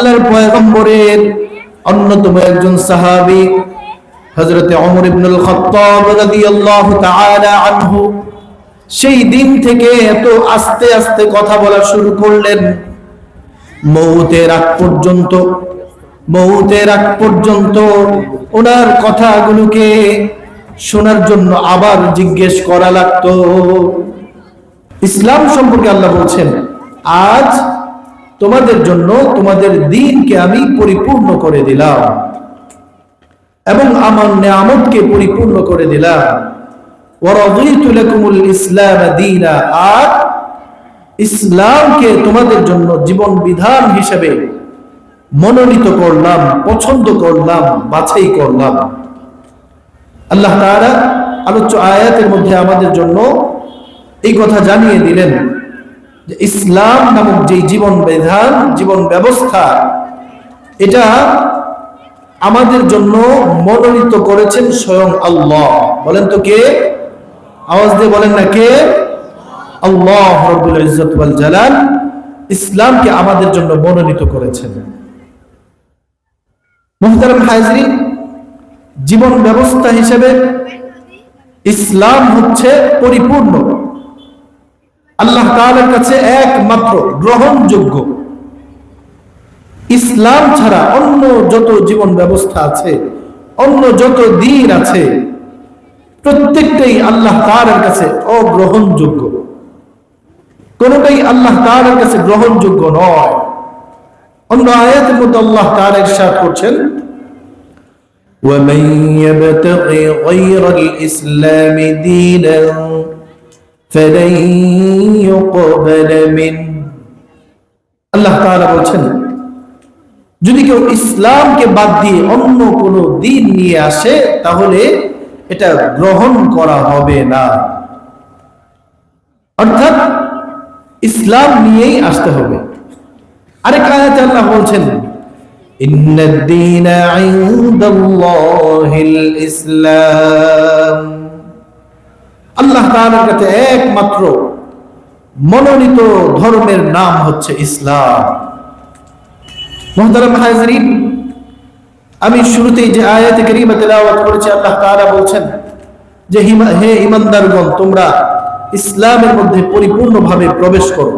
আল্লাহর পয়গম্বরের অন্যতম একজন সাহাবী, হযরতে ওমর ইবনুল খাত্তাব রাদিয়াল্লাহু তাআলা আনহু। সেই দিন থেকে এত আস্তে আস্তে কথা বলা শুরু করলেন। মৌতের আগ পর্যন্ত, মৌতের আগ পর্যন্ত ওনার কথাগুলোকে শোনার জন্য আবার জিজ্ঞেস করা লাগতো। ইসলাম সম্পর্কে আল্লাহ বলছেন, আজ তোমাদের জন্য তোমাদের দিনকে আমি পরিপূর্ণ করে দিলাম। এবং আমার নিয়ামতকে পরিপূর্ণ করে দিলাম। ইসলাম আর ইসলামকে তোমাদের জন্য জীবন বিধান হিসেবে মনোনীত করলাম, পছন্দ করলাম, বাছাই করলাম। আল্লাহ তাআলা আলোচ্য আয়াতের মধ্যে আমাদের জন্য এই কথা জানিয়ে দিলেন। ইসলাম নামক যে জীবন বিধান, জীবন ব্যবস্থা, এটা আমাদের জন্য মনোনীত করেছেন স্বয়ং আল্লাহ। বলেন তো কে? আওয়াজ দিয়ে বলেন না কে? আল্লাহ রব্বুল ইজ্জত ওয়াল জালাল ইসলামকে আমাদের জন্য মনোনীত করেছেন। মুহতারাম হাজরিন, জীবন ব্যবস্থা হিসেবে ইসলাম হচ্ছে পরিপূর্ণ। আল্লাহ তাআলার কাছে একমাত্র গ্রহণযোগ্য ইসলাম ছাড়া অন্য যত জীবন ব্যবস্থা আছে অন্য যত দিন আছে প্রত্যেকটাই আল্লাহ তাআলার কাছে অগ্রহণযোগ্য কোনটাই আল্লাহ তাআলার কাছে গ্রহণযোগ্য নয় অন্য আয়াতের মধ্যে আল্লাহ তাআলা ইরশাদ করছেন ومن يبتغ غير الإسلام دينا فلن يقبل منه আল্লাহ তাআলা বলছেন যদি কেউ ইসলামকে বাদ দিয়ে অন্য কোন দিন নিয়ে আসে তাহলে এটা গ্রহণ করা হবে না অর্থাৎ ইসলাম নিয়েই আসতে হবে আরেক আয়াতে আল্লাহ বলছেন إن الدين عند الله الإسلام আল্লাহ তাআলার কাছে একমাত্র মনোনীত ধর্মের নাম হচ্ছে ইসলাম। আমি শুরুতেই যে আয়াতে কারিমা তেলাওয়াত করেছি, আল্লাহ তাআলা বলছেন যে হে ইমানদারগণ, তোমরা ইসলামের মধ্যে পরিপূর্ণভাবে প্রবেশ করো।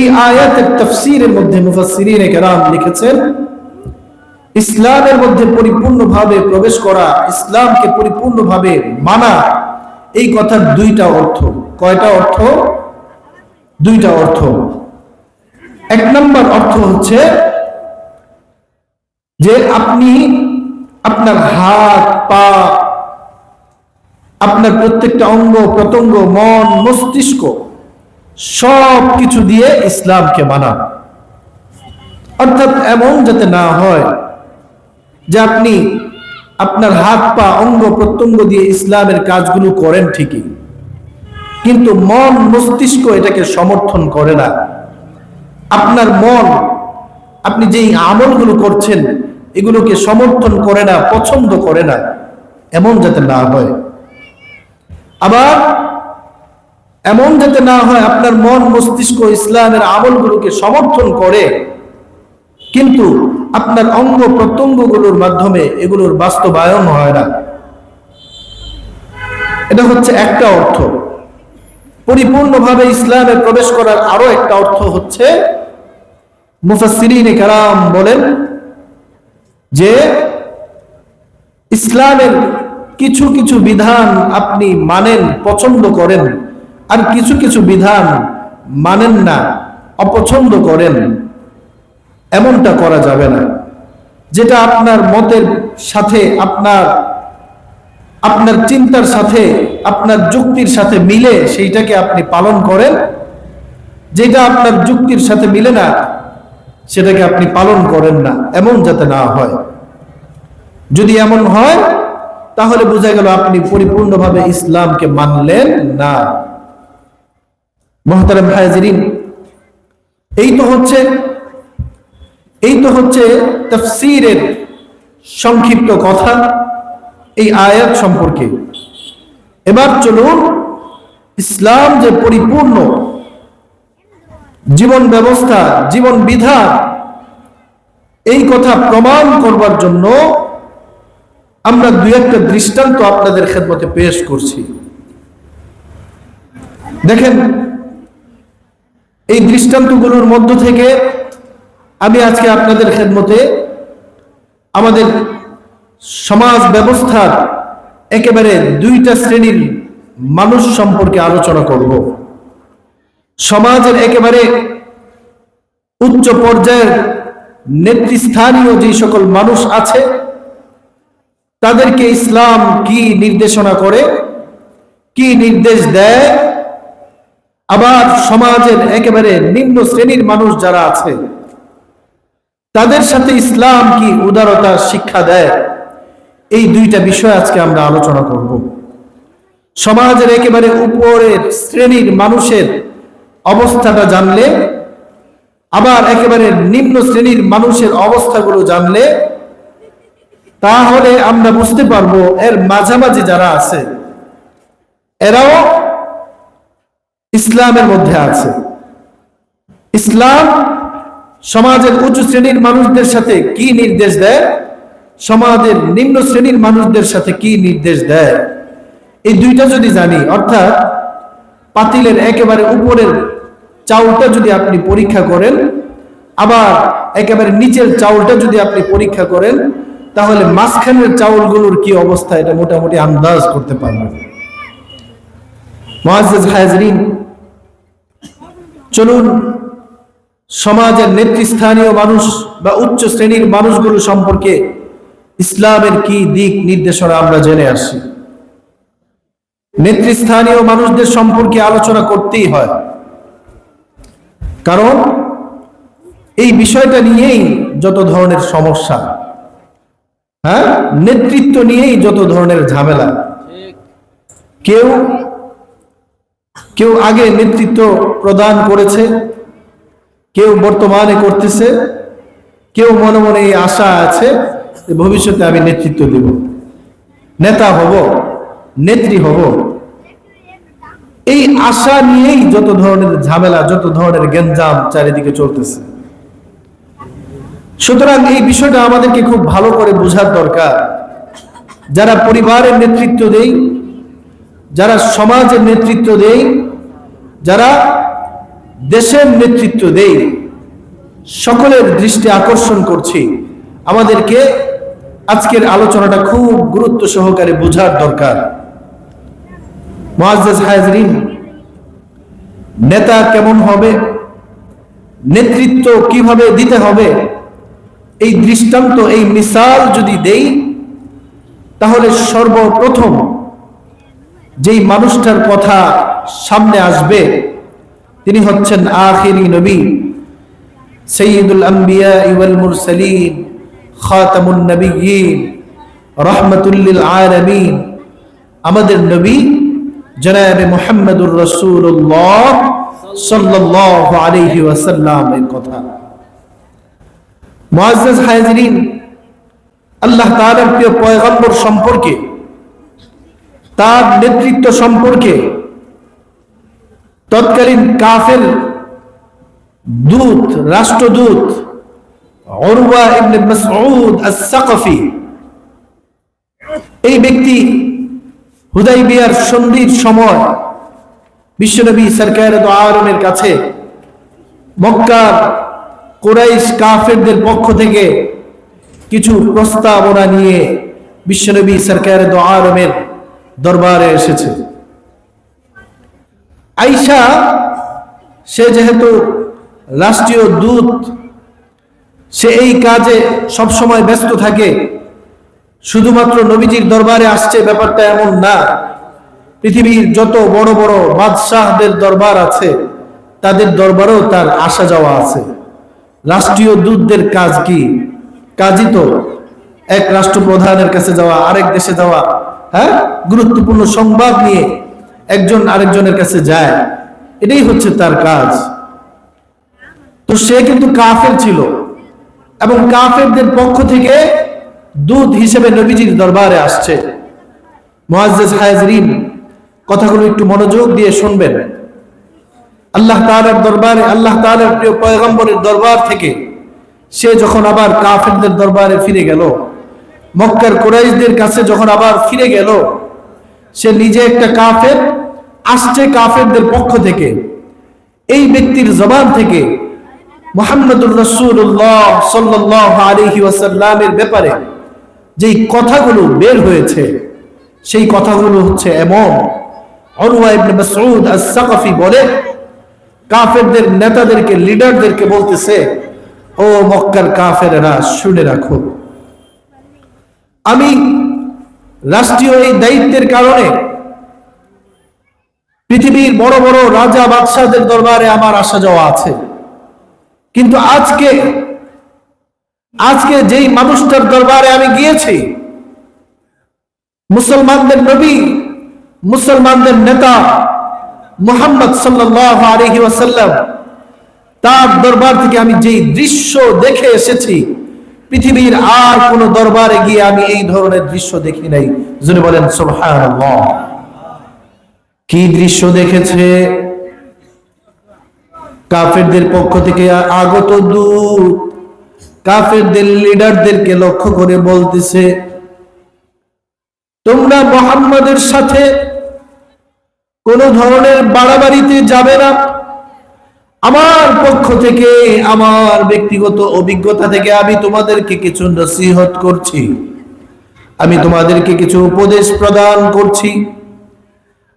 এই আয়াতের তাফসীরের মধ্যে মুফাসসিরিনে কেরাম লিখেছেন, ইসলামের মধ্যে পরিপূর্ণভাবে প্রবেশ করা, ইসলামকে পরিপূর্ণভাবে মানা এই কথার দুইটা অর্থ। কয়টা অর্থ? দুইটা অর্থ। এক নম্বর অর্থ হচ্ছে যে আপনি আপনার হাত, পা, আপনার প্রত্যেকটা অঙ্গ, প্রত্যঙ্গ, মন, মস্তিষ্ক সব কিছু দিয়ে ইসলামকে মানা অর্থাৎ এমন যাতে না হয় যে আপনি আপনার হাত পা, অঙ্গ প্রত্যঙ্গ দিয়ে ইসলামের কাজগুলো করেন ঠিকই। কিন্তু মন, মস্তিষ্ক এটাকে সমর্থন করে না। আপনার মন, আপনি যেই আমলগুলো করছেন, এগুলোকে সমর্থন করে না, পছন্দ করে না, এমন যাতে না হয়। আবার এমন যাতে না হয়, আপনার মন, মস্তিষ্ক, ইসলামের আমলগুলোকে সমর্থন করে কিন্তু আপনার অঙ্গ প্রত্যঙ্গগুলোর মাধ্যমে এগুলোর বাস্তবায়ন হয় না। এটা হচ্ছে একটা অর্থ। পরিপূর্ণভাবে ইসলামে প্রবেশ করার আরও একটা অর্থ হচ্ছে, মুফাসসিরিনে কারাম বলেন যে, ইসলামের কিছু কিছু বিধান আপনি মানেন, পছন্দ করেন, আর কিছু কিছু বিধান মানেন না, অপছন্দ করেন। এমনটা করা যাবে না। যেটা আপনার মতের সাথে, আপনার আপনার চিন্তার সাথে, আপনার যুক্তির সাথে মিলে সেইটাকে আপনি পালন করেন। যেটা আপনার যুক্তির সাথে মিলে না, সেটাকে আপনি পালন করেন না, এমন যাতে না হয়। যদি এমন হয়, তাহলে বোঝা গেল আপনি পরিপূর্ণভাবে ইসলামকে মানলেন না। মহতারাম হাজিরিন এই তো হচ্ছে এই তো হচ্ছে তফসিরের সংক্ষিপ্ত কথা এই আয়াত সম্পর্কে। এবার চলুন ইসলাম যে পরিপূর্ণ জীবন ব্যবস্থা, জীবন বিধান, এই কথা প্রমাণ করবার জন্য আমরা দুই একটা দৃষ্টান্ত আপনাদের খেদমতে পেশ করছি। দেখেন, এই দৃষ্টান্তগুলোর মধ্য থেকে আমি আজকে আপনাদের খেদমতে আমাদের সমাজ ব্যবস্থার একেবারে দুইটা শ্রেণির মানুষ সম্পর্কে আলোচনা করব। সমাজের একেবারে উচ্চ পর্যায়ের নেতৃস্থানীয় যে সকল মানুষ আছে, তাদেরকে ইসলাম কি নির্দেশনা করে, কি নির্দেশ দেয়, আবার সমাজের একেবারে নিম্ন শ্রেণির মানুষ যারা আছে তাদের সাথে ইসলাম কি উদারতা শিক্ষা দেয়? এই দুইটা বিষয় আজকে আমরা আলোচনা করব। সমাজের একেবারে উপরের শ্রেণির মানুষের অবস্থাটা জানলে, আবার একেবারে নিম্ন শ্রেণির মানুষের অবস্থাগুলো জানলে, তাহলে আমরা বুঝতে পারব এর মাঝামাঝি যারা আছে, এরাও ইসলামের মধ্যে আছে। ইসলাম সমাজের উঁচু শ্রেণির মানুষদের সাথে কি নির্দেশ দেয়? সমাজের নিম্ন শ্রেণির মানুষদের সাথে কি নির্দেশ দেয়? এই দুইটা যদি জানি, অর্থাৎ পাতিলের একেবারে উপরের চাউলটা যদি আপনি পরীক্ষা করেন, আবার একেবারে নিচের চাউলটা যদি আপনি পরীক্ষা করেন, তাহলে মাঝখানের চাউলগুলোর কি অবস্থা? এটা মোটামুটি আন্দাজ করতে পারবেন। চলুন সমাজের নেতৃস্থানীয় মানুষ বা উচ্চ শ্রেণির মানুষগুলো সম্পর্কে ইসলামের কি দিক নির্দেশনা আমরা জেনে আসি। নেতৃস্থানীয় মানুষদের সম্পর্কে আলোচনা করতেই হয়। কারণ এই বিষয়টা নিয়েই যত ধরনের সমস্যা হ্যাঁ? নেতৃত্ব নিয়েই যত ধরনের ঝামেলা। কেউ কেউ আগে নেতৃত্ব প্রদান করেছে কেউ বর্তমানে করতেছে, কেউ মনে মনে এই আশা আছে ভবিষ্যতে আমি নেতৃত্ব দেব। নেতা হব, নেত্রী হব। এই আশা নিয়েই যত ধরনের ঝামেলা, যত ধরনের গেঞ্জাম চারিদিকে চলতেছে। সুতরাং এই বিষয়টা আমাদেরকে খুব ভালো করে বোঝার দরকার। যারা পরিবারের নেতৃত্ব দেই, যারা সমাজের নেতৃত্ব দেই, যারা দেশের নেতৃত্ব দেই। সকলের দৃষ্টি আকর্ষণ করছি। আমাদেরকে আজকের আলোচনাটা খুব গুরুত্ব সহকারে বোঝার দরকার। নেতা কেমন হবে? নেতৃত্ব কীভাবে দিতে হবে? এই দৃষ্টান্ত, এই মিসাল যদি দেই, তাহলে সর্বপ্রথম যেই মানুষটার কথা সামনে আসবে তিনি হচ্ছেন আখিরি নবী সৈয়দুল আম্বিয়া ইওয়াল মুরসালিন, খাতামুন নবিয়্যিন রহমাতুল্লিল আলামিন। আমাদের নবী জনাবে মুহাম্মদুর রাসূলুল্লাহ সাল্লাল্লাহু আলাইহি ওয়াসাল্লামের কথা। মুআজ্জাজ হাজিরিন আল্লাহ তাআলার প্রিয় পয়গম্বর সম্পর্কে, তার নেতৃত্ব সম্পর্কে তৎকালীন কাফের দূত, রাষ্ট্রদূত এই ব্যক্তি হুদাইবিয়ার সন্ধির সময় বিশ্বনবী সরকার কাছে মক্কার কোরাইশ কাফেরদের পক্ষ থেকে কিছু প্রস্তাবনা নিয়ে বিশ্বনবী সরকার আলমের দরবারে এসেছে। আইসা, সে যেহেতু রাষ্ট্রীয় দূত, সে এই কাজে সব সময় ব্যস্ত থাকে। শুধুমাত্র নবীজির দরবারে আসছে ব্যাপারটা এমন না। পৃথিবীর যত বড় বড় বাদশাহদের দরবার আছে, তাদের দরবারেও তার আসা যাওয়া আছে। রাষ্ট্রীয় দূতদের কাজ কি? কাজই তো এক রাষ্ট্রপ্রধানের কাছে যাওয়া, আরেক দেশে যাওয়া হ্যাঁ? গুরুত্বপূর্ণ সংবাদ নিয়ে একজন আরেকজনের কাছে যায়, এটাই হচ্ছে তার কাজ। তো সে কিন্তু কাফের ছিল এবং কাফেরদের পক্ষ থেকে দূত হিসেবে নবীজির দরবারে আসছে। কথাগুলো একটু মনোযোগ দিয়ে শুনবেন। আল্লাহ তাআলার দরবারে, আল্লাহ তাআলার প্রিয় পয়গম্বরের দরবার থেকে সে যখন আবার কাফেরদের দরবারে ফিরে গেল, মক্কার কোরাইশদের কাছে যখন আবার ফিরে গেল, সে নিজে একটা কাফের আসছে কাফেরদের পক্ষ থেকে। এই ব্যক্তির জবান থেকে মোহাম্মদুর রসুল্লাহ সাল্লাহ আলহি ওয়াসাল্লামের ব্যাপারে যেই কথাগুলো বের হয়েছে, সেই কথাগুলো হচ্ছে এমন। আস-সাকাফি বলে, কাফেরদের নেতাদেরকে, লিডারদেরকে বলতেছে, ও মক্কার কাফেরেরা, শুনে রাখো। আমি রাষ্ট্রীয় এই দায়িত্বের কারণে পৃথিবীর বড় বড় রাজা বাদশাহদের দরবারে আমার আসা যাওয়া আছে। কিন্তু আজকে আজকে যেই মানুষটার দরবারে আমি গিয়েছি, মুসলমানদের নবী, মুসলমানদের নেতা মুহাম্মদ সাল্লাল্লাহু আলাইহি ওয়াসাল্লাম, তার দরবার থেকে আমি যেই দৃশ্য দেখে এসেছি, পৃথিবীর আর কোন দরবারে গিয়ে আমি এই ধরনের দৃশ্য দেখি নাই। যিনি বলেন, সুবহানাল্লাহ। কি দৃশ্য দেখেছে? কাফেরদের পক্ষ থেকে আগত দূত। কাফেরদের লিডারদেরকে লক্ষ্য করে বলতেছে, তোমরা মোহাম্মদের সাথে কোন ধরনের বাড়াবাড়িতে যাবে না। আমার পক্ষ থেকে, আমার ব্যক্তিগত অভিজ্ঞতা থেকে আমি তোমাদেরকে কিছু নসিহত করছি। আমি তোমাদেরকে কিছু উপদেশ প্রদান করছি।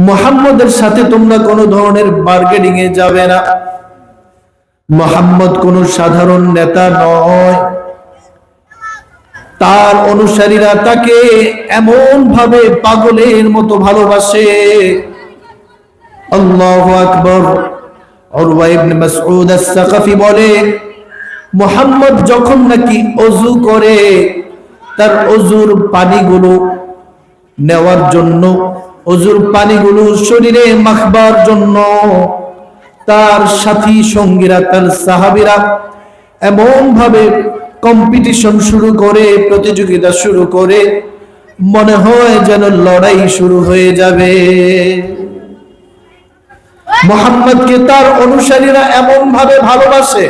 মোহাম্মদের সাথে তোমরা কোনো ধরনের বার্গেনিং এ যাবে না। মোহাম্মদ কোন সাধারণ নেতা নয়। তার অনুসারীরা তাকে এমন ভাবে পাগলের মতো ভালোবাসে। আল্লাহু আকবার। আস-সাকাফি বলে, মোহাম্মদ যখন নাকি অজু করে, তার অজুর পানিগুলো নেওয়ার জন্য অজুর পানিগুলো শরীরে মাখবার জন্য। তার সাথী সঙ্গীরা, তার সাহাবীরা এমন ভাবে কম্পিটিশন শুরু করে, প্রতিযোগিতা শুরু করে, মনে হয় যেন লড়াই শুরু হয়ে যাবে। মোহাম্মদকে তার অনুসারীরা এমন ভাবে ভালোবাসে।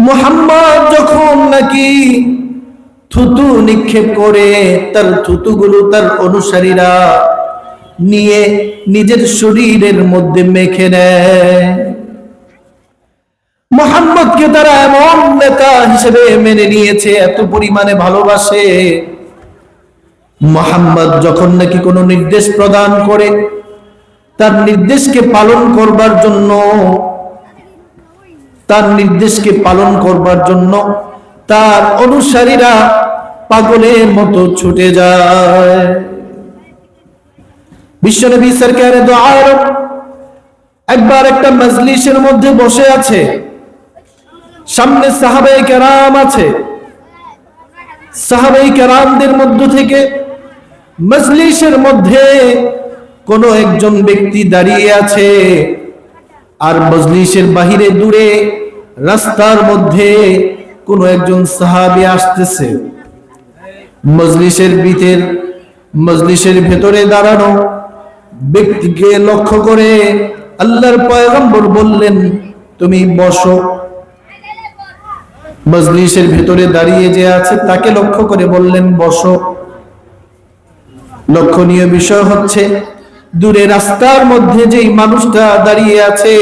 মোহাম্মদ যখন নাকি থুতু নিক্ষেপ করে তার থুতুগুলো তার অনুসারীরা নিয়ে নিজের শরীরের মধ্যে মেখে নেয়। মোহাম্মদকে তারা এমন নেতা হিসেবে মেনে নিয়েছে, এত পরিমাণে ভালোবাসে। মোহাম্মদ যখন নাকি কোনো নির্দেশ প্রদান করে, তার নির্দেশকে পালন করবার জন্য, তার নির্দেশকে পালন করবার জন্য তার অনুসারীরা পাগলের মতো ছুটে যায়। বিশ্বনবী সরকারে একবার একটা মজলিসের মধ্যে বসে আছে। সামনে সাহাবাই কেরাম আছে। সাহাবাই কেরামদের মধ্য থেকে মজলিসের মধ্যে কোন একজন ব্যক্তি দাঁড়িয়ে আছে আর মজলিসের বাহিরে দূরে রাস্তার মধ্যে কোন একজন সাহাবি আসতেছে, মজলিসের ভিতর, মজলিসের ভেতরে দাঁড়ানো ব্যক্তিকে লক্ষ্য করে আল্লাহর পয়গম্বর বললেন, তুমি বসো। মজলিসের ভেতরে দাঁড়িয়ে যে আছে তাকে লক্ষ্য করে বললেন, বসো। লক্ষণীয় বিষয় হচ্ছে, দূরে রাস্তার মধ্যে যেই মানুষটা দাঁড়িয়ে আছে,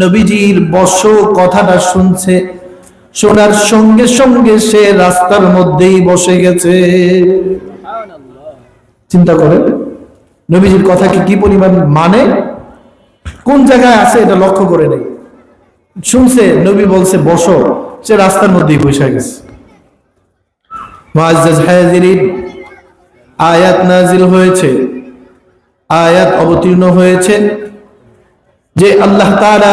নবীজির বস কথাটা শুনছে। শোনার সঙ্গে সঙ্গে সে রাস্তার মধ্যেই বসে গেছে। চিন্তা করে নবীজির কথা কি পরিমাণ মানে? কোন জায়গায় আছে এটা লক্ষ্য করে নেই। শুনছে, নবী বলছে, বসো, সে রাস্তার মধ্যেই বসে গেছে। আয়াত নাজিল হয়েছে। আয়াত অবতীর্ণ হয়েছে। যে আল্লাহ তাআলা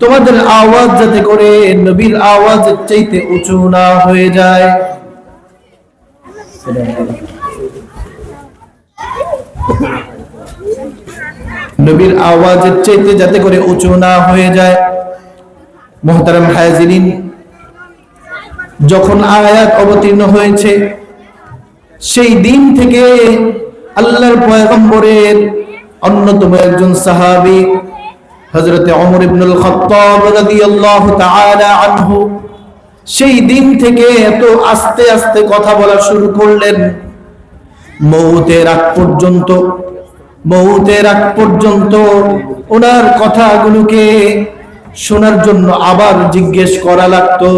তোমাদের আওয়াজ যাতে করে নবীর আওয়াজের চাইতে উঁচু না হয়ে যায়। নবীর আওয়াজের চাইতে যাতে করে উঁচু না হয়ে যায়। মোহতারাম হায়াজিরিন, যখন আয়াত অবতীর্ণ হয়েছে, সেই দিন থেকে আল্লাহর পয়গম্বরের অন্যতম একজন সাহাবী হযরতে অমর ইবনুল আনহু সেই দিন থেকে এত আস্তে আস্তে কথা বলা শুরু করলেন। মৌতের আগ পর্যন্ত, মৌতের আগ পর্যন্ত ওনার কথাগুলোকে শোনার জন্য আবার জিজ্ঞেস করা লাগতো।